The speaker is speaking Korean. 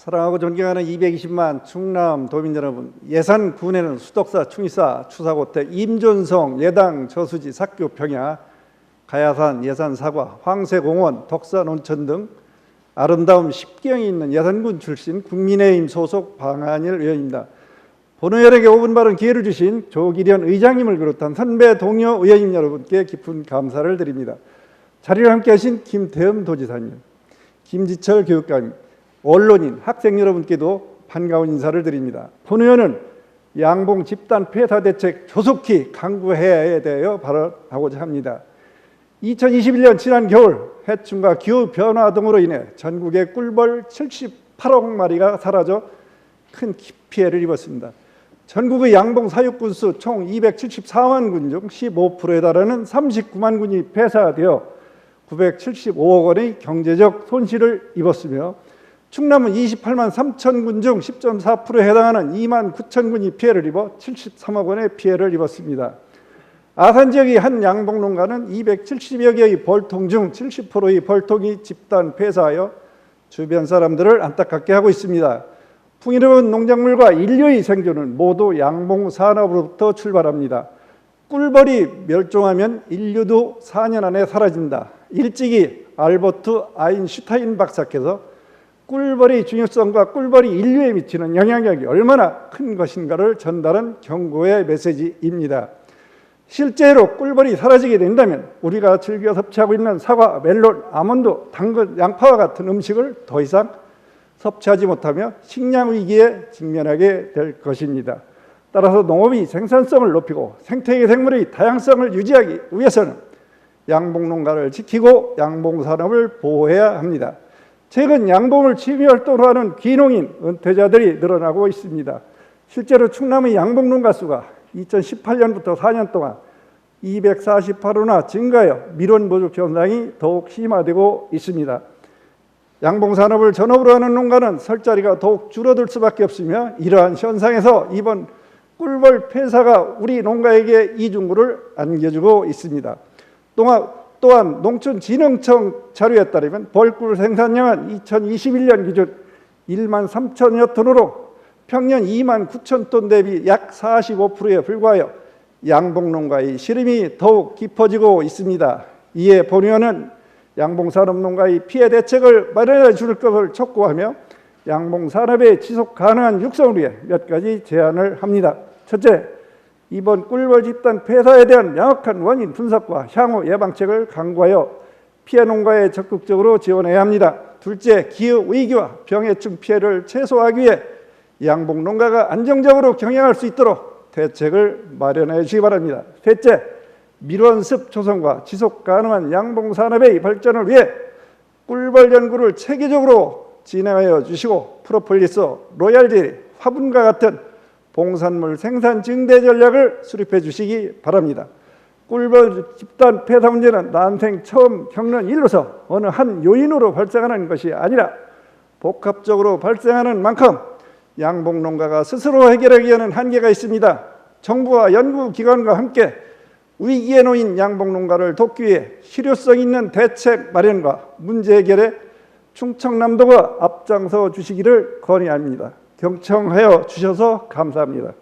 사랑하고 존경하는 220만 충남 도민 여러분, 예산 군에는 수덕사, 충의사, 추사고택, 임존성, 예당, 저수지, sak교, 평야, 가야산, 예산 사과, 황새공원, 덕산 온천 등 아름다움 10경이 있는 예산군 출신 국민의힘 소속 방한일 의원입니다. 본의원에게 5분 발언 기회를 주신 조기련 의장님을 비롯한 선배 동료 의원님 여러분께 깊은 감사를 드립니다. 자리를 함께 하신 김태흠 도지사님, 김지철 교육감님, 언론인, 학생 여러분께도 반가운 인사를 드립니다. 본 의원은 양봉 집단 폐사 대책 조속히 강구해야 되어 발언하고자 합니다. 2021년 지난 겨울 해충과 기후 변화 등으로 인해 전국의 꿀벌 78억 마리가 사라져 큰 피해를 입었습니다. 전국의 양봉 사육군 수 총 274만 군 중 15%에 달하는 39만 군이 폐사되어 975억 원의 경제적 손실을 입었으며 충남은 28만 3천 군 중 10.4%에 해당하는 2만 9천 군이 피해를 입어 73억 원의 피해를 입었습니다. 아산 지역의 한 양봉 농가는 270여 개의 벌통 중 70%의 벌통이 집단 폐사하여 주변 사람들을 안타깝게 하고 있습니다. 풍요로운 농작물과 인류의 생존은 모두 양봉 산업으로부터 출발합니다. 꿀벌이 멸종하면 인류도 4년 안에 사라진다. 일찍이 알버트 아인슈타인 박사께서 꿀벌의 중요성과 꿀벌이 인류에 미치는 영향력이 얼마나 큰 것인가를 전달한 경고의 메시지입니다. 실제로 꿀벌이 사라지게 된다면 우리가 즐겨 섭취하고 있는 사과, 멜론, 아몬드, 당근, 양파와 같은 음식을 더 이상 섭취하지 못하며 식량 위기에 직면하게 될 것입니다. 따라서 농업이 생산성을 높이고 생태계 생물의 다양성을 유지하기 위해서는 양봉 농가를 지키고 양봉 산업을 보호해야 합니다. 최근 양봉을 취미 활동으로 하는 귀농인 은퇴자들이 늘어나고 있습니다. 실제로 충남의 양봉 농 가 수가 2018년부터 4년 동안 248호나 증가하여 밀원 부족 현상이 더욱 심화되고 있습니다. 양봉 산업을 전업으로 하는 농가는 설 자리가 더욱 줄어들 수밖에 없으며 이러한 현상에서 이번 꿀벌 폐사가 우리 농가에게 이중구를 안겨주고 있습니다. 또한 또한 농촌진흥청 자료에 따르면 벌꿀 생산량은 2021년 기준 1만 3천여 톤으로 평년 2만 9천 톤 대비 약 45%에 불과하여 양봉농가의 시름이 더욱 깊어지고 있습니다. 이에 본 의원은 양봉산업농가의 피해 대책을 마련해 줄 것을 촉구하며 양봉산업의 지속 가능한 육성을 위해 몇 가지 제안을 합니다. 첫째, 이번 꿀벌 집단 폐사에 대한 명확한 원인 분석과 향후 예방책을 강구하여 피해 농가에 적극적으로 지원해야 합니다. 둘째, 기후 위기와 병해충 피해를 최소화하기 위해 양봉 농가가 안정적으로 경영할 수 있도록 대책을 마련해 주시기 바랍니다. 셋째, 밀원습 조성과 지속 가능한 양봉 산업의 발전을 위해 꿀벌 연구를 체계적으로 진행하여 주시고 프로폴리스, 로얄젤리, 화분과 같은 봉산물 생산 증대 전략을 수립해 주시기 바랍니다. 꿀벌 집단 폐사 문제는 난생 처음 겪는 일로서 어느 한 요인으로 발생하는 것이 아니라 복합적으로 발생하는 만큼 양봉 농가가 스스로 해결하기에는 한계가 있습니다. 정부와 연구기관과 함께 위기에 놓인 양봉 농가를 돕기 위해 실효성 있는 대책 마련과 문제 해결에 충청남도가 앞장서 주시기를 건의합니다. 경청하여 주셔서 감사합니다.